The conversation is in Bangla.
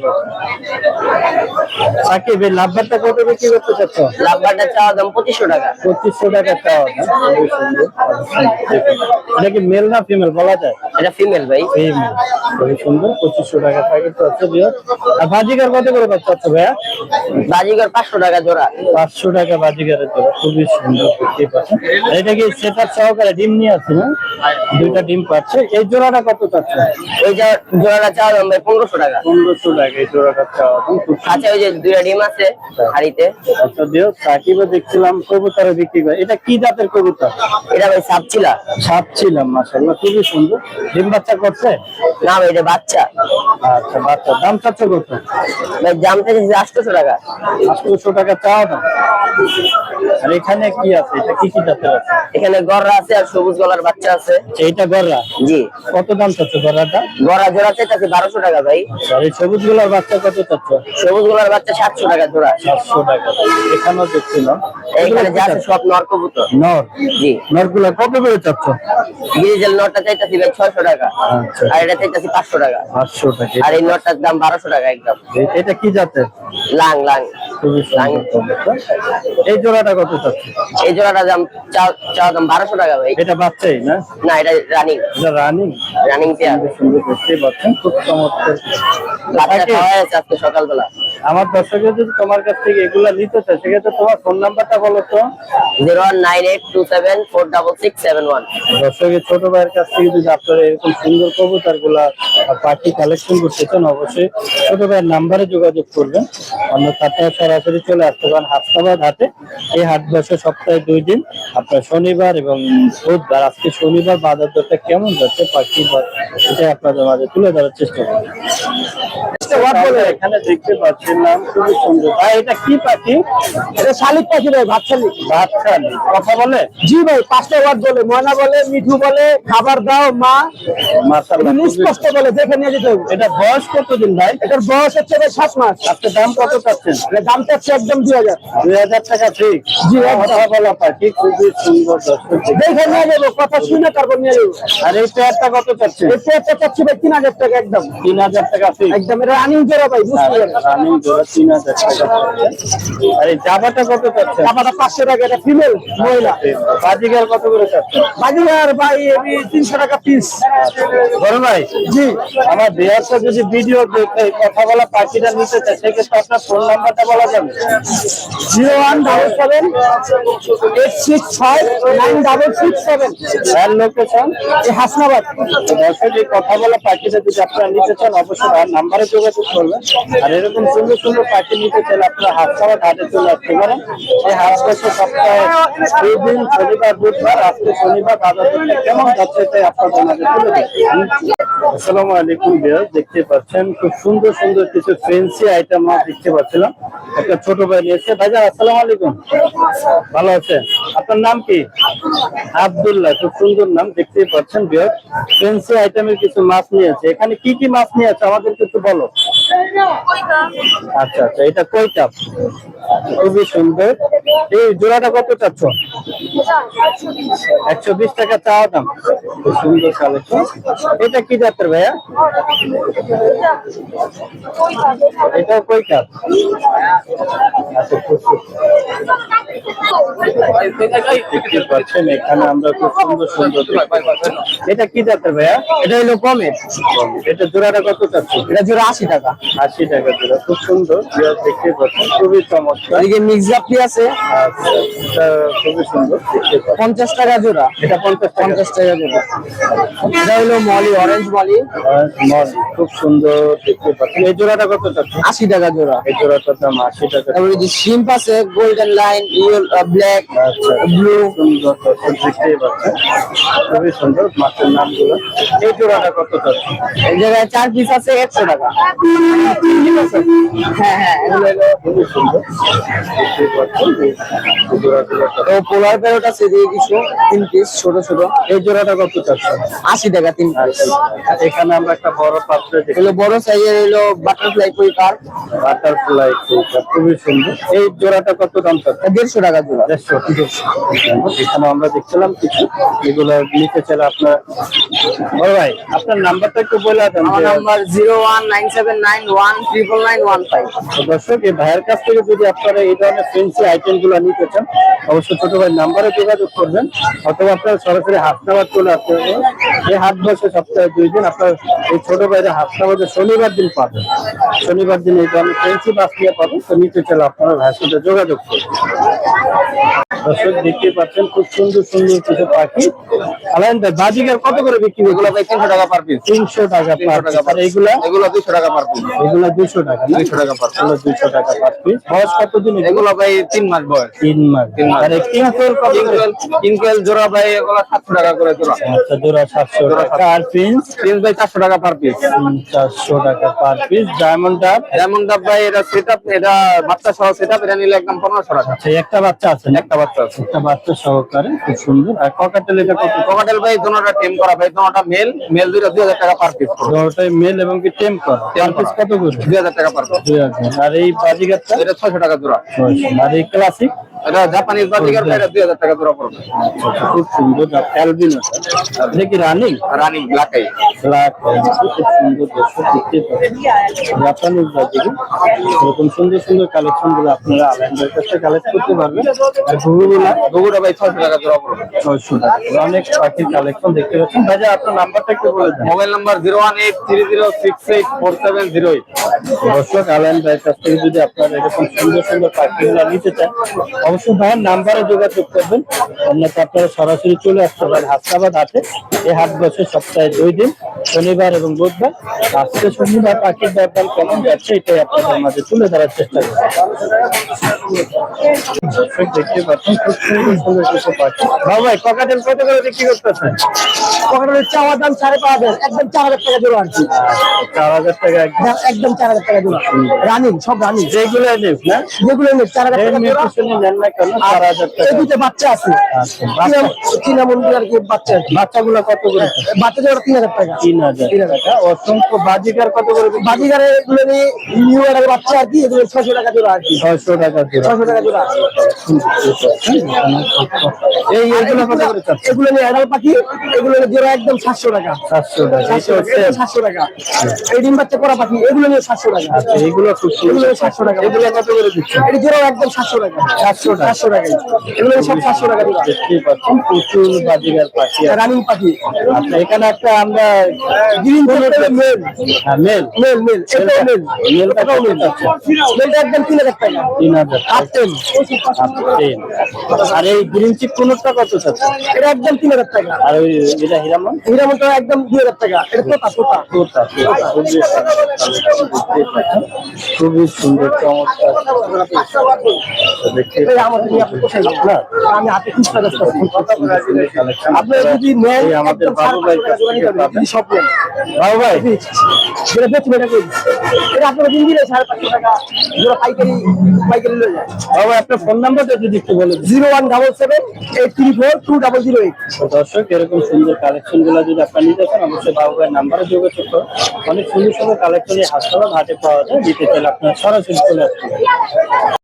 Obrigado. সাকিব এই লাভবারটা কত বিক্রি করতে চাচ্ছ? লাভবারটা চাওয়া দাম পঁচিশশো টাকা। পঁচিশশো টাকা চাওয়া? এটা কি মেল না ফিমেল বলা যায়? এটা ফিমেল ভাই। ফিমেল খুবই সুন্দর পঁচিশশো টাকা প্যাকেট পাচ্ছে আর বাজিকার কত করে পাচ্ছ ভাইয়া? বাজিগর পাঁচশো টাকা জোড়া। পাঁচশো টাকা বাজিকারের জোড়া খুবই সুন্দর এটা কি সেটার সহকারে ডিম নিয়ে আছে না? দুইটা ডিম পাচ্ছে। এই জোড়াটা কত চাচ্ছে? জোড়া- জোড়াটা চাওয়া দাম ভাই পনেরোশো টাকা। পনেরোশো টাকা এই জোড়াটা চাওয়া দাম আচ্ছা ওই যে দুইটা ডিম আছে হাড়িতে। আচ্ছা দিও সাকিবও দেখছিলাম কবুতর বিক্রি করে। এটা কি জাতের কবুতর? এটা ভাই সাপচিলা। সাপ ছিলাম মাসাল্লাহ খুবই সুন্দর। ডিম বাচ্চা করছে? না ভাই এটা বাচ্চা। আচ্ছা বাচ্চা। দাম চাচ্ছে কত? ভাই দাম থেকে 800 টাকা। আটশোশো টাকা চাওয়া দাম আর এখানে কি আছে? এটা কি কি জাতের আছে? এখানে গররা আছে আর সবুজ গলার বাচ্চা আছে। আচ্ছা, এইটা গররা? জি। কত দাম চাচ্ছে গররাটা? গড়া জোড়া চাইছে বারোশো টাকা ভাই। আর এই সবুজগুলার বাচ্চা কত চাচ্ছে? সবুজ গলার বাচ্চা সাতশো টাকা জোড়া। সাতশো টাকা। এখানেও দেখছিলাম। এইখানে যা আছে সব নর কবুতর। নর? জি। নরগুলা কত করে চাচ্ছ? ডিজেল নটটা চাইতেছি ভাই ছয়শো টাকা। আচ্ছা। আর এটা চাইতেছি পাঁচশো টাকা। পাঁচশো টাকা। আর এই নটটার দাম বারোশো টাকা একদম। এটা কি জাতের? লাং লাং। খুবই এই জোড়াটা কত চাচ্ছে এই জোড়াটার দাম চা- দাম বারোশো টাকা ভাই এটা বাচ্চাই না? না এটা রানিং এটা রানিং রানিং পেয়ার সুন্দর দেখতে পাচ্ছেন খুব চমৎকার। বাচ্চা তাকে- খাওয়া হয়েছে আজকে সকালবেলা। আমার দর্শকের যদি তোমার কাছ থেকে এগুলা নিতে চায় সেক্ষেত্রে তোমার ফোন নাম্বারটা বলো তো। Zero one nine eight two seven four double six seven one. দর্শকের ছোট ভাইয়ের কাছ থেকে যদি আপনারা এরকম সুন্দর কবুতরগুলা পাখি কালেকশন করতে চান অবশ্যই ছোট ভাইয়ের নাম্বারে যোগাযোগ করবেন। অন্যথায় সরাসরি চলে আসতে পারেন হাফতাবাদ হাটে। এই হাট বসে সপ্তাহে দুই দিন। আপনার শনিবার এবং বুধবার। আজকে শনিবার বাজার দরটা কেমন যাচ্ছে পাখি এটা আপনাদের মাঝে তুলে ধরার চেষ্টা করবেন বলে। এখানে দেখতে পাচ্ছিলাম খুবই সুন্দর। ভাই এটা কি পাখি? এটা শালিক পাখি ভাই ভাত শালিক বাচ্চা কথা বলে? জি ভাই পাঁচটা বলে। ময়না বলে মিঠু বলে খাবার দাও মা। মাশাআল্লাহ স্পষ্ট বলে দেখে নিয়ে যেতে হবে। এটা বয়স কতদিন ভাই? এটার বয়স হচ্ছে ভাই সাত মাস। আজকে দাম কত চাচ্ছেন? এটা দাম চাচ্ছে একদম দুই হাজার। দুই হাজার টাকা ঠিক। জি, একদম। কথা বলা পাখি খুবই সুন্দর দেখে নিয়ে যাব কথা শুনে তারপর নিয়ে যাব। আর এই পেয়ারটা কত চাচ্ছেন? এই পেয়ারটা চাচ্ছি ভাই তিন হাজার টাকা একদম। তিন হাজার টাকা ঠিক। একদম এটা রানিং জোড়া ভাই পারেন রানিং জোড়া তিন হাজার টাকা। চাচ্ছেন। আর কত চাচ্ছেন? টাকাটা পাঁচশো টাকা এটা ফিমেল মহিলা। বাজিগার কত করে চাচ্ছেন? বাজিগার ভাই এবি তিনশো টাকা পিস বড় ভাই জি। আমার বিহারটা যদি ভিডিও দেখে কথা বলা পাখিটা নিতে চায় সেক্ষেত্রে আপনার ফোন নাম্বারটা বলা যাবে? Zero one double seven eight six five nine double six seven আর লোকেশন এই হাসনাবাদ। কথা বলা পাখিটা যদি আপনারা নিতে চান অবশ্যই নাম্বারে যোগাযোগ করবেন আর এরকম সুন্দর সুন্দর পাখি নিতে চাইলে আপনারা হাত খাওয়া ঘাটে চলে আসতে পারেন। এই বসে সপ্তাহে দুই দিন শনিবার, বুধবার, আজকে শনিবার, বাজার কেমন যাচ্ছে তাই আপনাদের মাঝে তুলে দিচ্ছি আসসালামু আলাইকুম বিয়ার দেখতে পাচ্ছেন খুব সুন্দর সুন্দর কিছু ফেন্সি আইটেম আমরা দেখতে পাচ্ছিলাম। একটা ছোট ভাই নিয়েছে ভাইজান, আসসালামু আলাইকুম। ভালো আছেন আপনার নাম কি? আব্দুল্লাহ, খুব সুন্দর নাম, দেখতেই পাচ্ছেন বিয়ার ফেন্সি আইটেমের কিছু মাছ নিয়েছে এখানে কি কি মাছ নিয়েছে আমাদের কিছু বলো। আচ্ছা আচ্ছা এটা কই কাপ খুবই সুন্দর। এই জোড়াটা কত চাচ্ছ? একশো বিশ টাকা চাওয়া দাম। সুন্দর কালেকশন এটা কি যাত্রা ভাইয়া? এটাও কই কাপ আচ্ছা খুব দেখতে পাচ্ছেন এখানে আমরা খুব সুন্দর সুন্দর দেখতে এটা কি জাতের ভাইয়া? এটা হলো কমের এটা জোড়াটা কত চাচ্ছ? এটা জোড়া আশি টাকা। আশি টাকা জোড়া খুব সুন্দর। দেখতে পাচ্ছেন খুবই চমৎকার। এদিকে মিক্স জাপি আছে? আচ্ছা, এটা খুবই সুন্দর পঞ্চাশ টাকা জোড়া। এটা পঞ্চাশ টাকা। পঞ্চাশ টাকা জোড়া। এটা হলো মলি অরেঞ্জ মলি। মল, খুব সুন্দর দেখতে পাচ্ছেন। এই জোড়াটা কত চাচ্ছ আশি টাকা জোড়া। এই জোড়াটার দাম আশি টাকা। তারপরে যে শিম্প আছে গোল্ডেন লাইন ব্ল্যাক আচ্ছা। ব্লু সুন্দর দর্শক দেখতেই পাচ্ছেন। খুবই সুন্দর মাছের নামগুলো। এই জোড়াটা কত এই জায়গায় চার পিস আছে একশো টাকা। হ্যাঁ হ্যাঁ খুবই সুন্দর। দেখতেই পাচ্ছেন এই তো পোলার প্যারোট আছে এদিকে কিছু তিন পিস ছোট ছোট। এই জোড়াটা কত আশি টাকা তিন পিস আচ্ছা, এখানে আমরা একটা বড় পাত্র দেখি। বড় সাইজের হলো বাটারফ্লাই কুইকার বাটারফ্লাই খুবই সুন্দর। এই জোড়াটা কত দাম চাচ্ছে দেড়শো টাকা জোড়া। দেড়শো এখানে আমরা দেখছিলাম কিছু এগুলো নিতে চাইলে আপনার বড় ভাই আপনার নাম্বারটা একটু বলে দেন আমার number zero one nine seven nine one triple nine one five. দর্শক এই ভাইয়ের কাছ থেকে যদি আপনারা এই ধরনের ফেন্সি আইটেমগুলো নিতে চান অবশ্যই ছোট ভাই নাম্বারে যোগাযোগ করবেন অথবা আপনারা সরাসরি হাসনাবাদ চলে আসতে এই হাট বসে সপ্তাহে দুই দিন আপনার এই ছোট ভাইয়ের হাসনাবাদে শনিবার দিন পাবেন। শনিবার দিন এই ধরনের ফেন্সি বাস নিয়ে পাবেন তো নিতে চাইলে আপনারা যোগাযোগ করবেন দর্শক দেখতে পাচ্ছেন খুব সুন্দর সুন্দর কিছু পাখি। ভাই বাজিকার কত করে বিক্রি এগুলো ভাই তিনশো টাকা পার পিস তিনশো টাকা পার পিস আর এইগুলা এগুলো দুইশো টাকা পার পিস এগুলো দুশো টাকা না? দুইশো টাকা পার এগুলো দুশো টাকা পার পিস বয়স কতদিন এগুলো? এগুলো ভাই তিন মাস বয়স। তিন মাস। তিন মাস। আর কিং কোয়েল কত করে? ইনকোয়েল জোড়া ভাই এগুলো সাতশো টাকা করে জোড়া। আচ্ছা জোড়া সাতশো টাকা। আর প্রিন্স? প্রিন্স ভাই চারশো টাকা পার পিস চারশো টাকা পার পিস ডায়মন্ড ডাব যেমন ডাব ভাই এটা সেট আপ এটা বাচ্চা সহ সেট আপ এটা নিলে একদম পনেরোশো টাকা। আচ্ছা একটা বাচ্চা আছে একটা বাচ্চা আছে। একটা বাচ্চা সহকারে খুব সুন্দর। আর ককাটেল এটা কত? ককাটেল ভাই দোনোটা টেম করা। ভাই দোনোটা মেল মেল দুইটা দুই হাজার টাকা পার পিস দুটোই মেল এবং কি টেম কর? টেম পিস কত করে? দুই হাজার টাকা পার পিস দুই হাজার। আর এই বাজিগারটা? এটা ছয়শো টাকা জোড়া। আর এই ক্লাসিক এটা জাপানিজ বাজিকার এটা টাকা জোড়া পড়বে। খুব সুন্দর অ্যালবিনো এটা কি running running black eye black খুব সুন্দর জাপানিজ বাজিকে এরকম সুন্দর সুন্দর কালেকশনগুলো আপনারা আলাইন্ডের কাছে কালেক্ট করতে পারবেন। আর ঘুঘুগুলা বগুড়া ভাই ছয়শো টাকা জোড়া পড়বে। ছয়শো টাকা। অনেক পাখির কালেকশন দেখতে পাচ্ছেন। ভাইয়া আপনার নাম্বারটা একটু বলে দেন। Mobile number zero one eight three zero six eight four seven zero eight. দর্শক আলাইন ভাইয়ের কাছ থেকে যদি আপনারা এরকম সুন্দর সুন্দর পাখিগুলো নিতে চান অবশ্যই ভাইয়ের নাম্বারে যোগাযোগ করবেন। অন্যথা আপনারা সরাসরি চলে আসতে পারেন হাসনাবাদ হাটে। এই হাট বসে সপ্তাহে দুই দিন, শনিবার এবং বুধবার। আজকে শনিবার পাখির ব্যাপার কেমন যাচ্ছে, এটাই আপনাদের মাঝে তুলে ধরার চেষ্টা করব। দর্শক দেখতে পাচ্ছেন খুব সুন্দর সুন্দর কিছু পাখি বাবা ভাই ককাটেল কত করে বিক্রি করতেছেন? ওখানে চাওয়ার দাম সাড়ে পাঁচ হাজার একদম চার হাজার টাকা জোড়া আর চার হাজার টাকা একদম একদম- একদম চার হাজার টাকা জোড়া। রানিং সব রানিং। যেগুলো না? যেগুলো নেই চার হাজার টাকা জোড়া। নেন না কেন? চার হাজার টাকা। দুটো বাচ্চা আছে। আচ্ছা, চীনা মন্দির আর কি বাচ্চা বাচ্চাগুলো কত করে? বাচ্চা জোড়া তিন হাজার টাকা। তিন হাজার। তিন হাজার টাকা। অসংখ্য বাজিকার কত করে? বাজিগারে এগুলো নিয়ে নিউ বাচ্চা আর কি এগুলো ছশো টাকা জোড়া আর কি। ছয়শো টাকা জোড়া। ছশো টাকা জোড়া। এই এইগুলো কত করে চাচ্ছে এগুলো নিয়ে অ্যাডাল পাখি এগুলো জোড়া একদম সাতশো টাকা। সাতশো টাকা। সাতশো এটা টাকা। টাকা এই ডিম বাচ্চা করা পাখি এগুলো নিয়ে সাতশো টাকা। আচ্ছা, এগুলো সুন্দর। সাতশো টাকা। এগুলো কত করে দিচ্ছে এটি জোড়াও একদম সাতশো টাকা। সাতশো সাতশো টাকা এগুলো সব সাতশো টাকা জোড়া। দেখতেই পাচ্ছেন প্রচুর বাজিকার পাখি। রানিং পাখি। আচ্ছা এখানে একটা আমরা গ্রিন মেল। হ্যাঁ, মেল। Male male. মেল। কত যাচ্ছে মেলটা একদম তিন হাজার টাকা। তিন হাজার আটেন তিন আর এই গ্রিন চিপ কোনটা কত চাচ্ছে এটা একদম তিন হাজার টাকা। আর ওই এটা হিরামন? হিরামনটা একদম দুই হাজার টাকা। এটা তোতা তোতা। তোতা, খুবই সুন্দর চমৎকার। আমি হাতে ব্যস্ত আপনি যদি নেন আমাদের বাবু ভাই সব নেন। বাবু ভাই? বেচবেন এটা? এটা আপনারা দিন দিলে সাড়ে পাঁচশো টাকা। পাইকারি পাইকারি লয়ে বাবু আপনার ফোন নাম্বারটা যদি একটু বলে zero one double seven eight three four two double zero eight. দর্শক এরকম সুন্দর কালেকশনগুলো যদি আপনার নিতে চান অবশ্যই বাবু ভাইয়ের নাম্বারে যোগাযোগ করুন। অনেক সুন্দর সুন্দর কালেকশন হাসপাতাল হাটে পাওয়া যায় দিতে চাইলে আপনার সরাসরি চলে আসতে পারেন।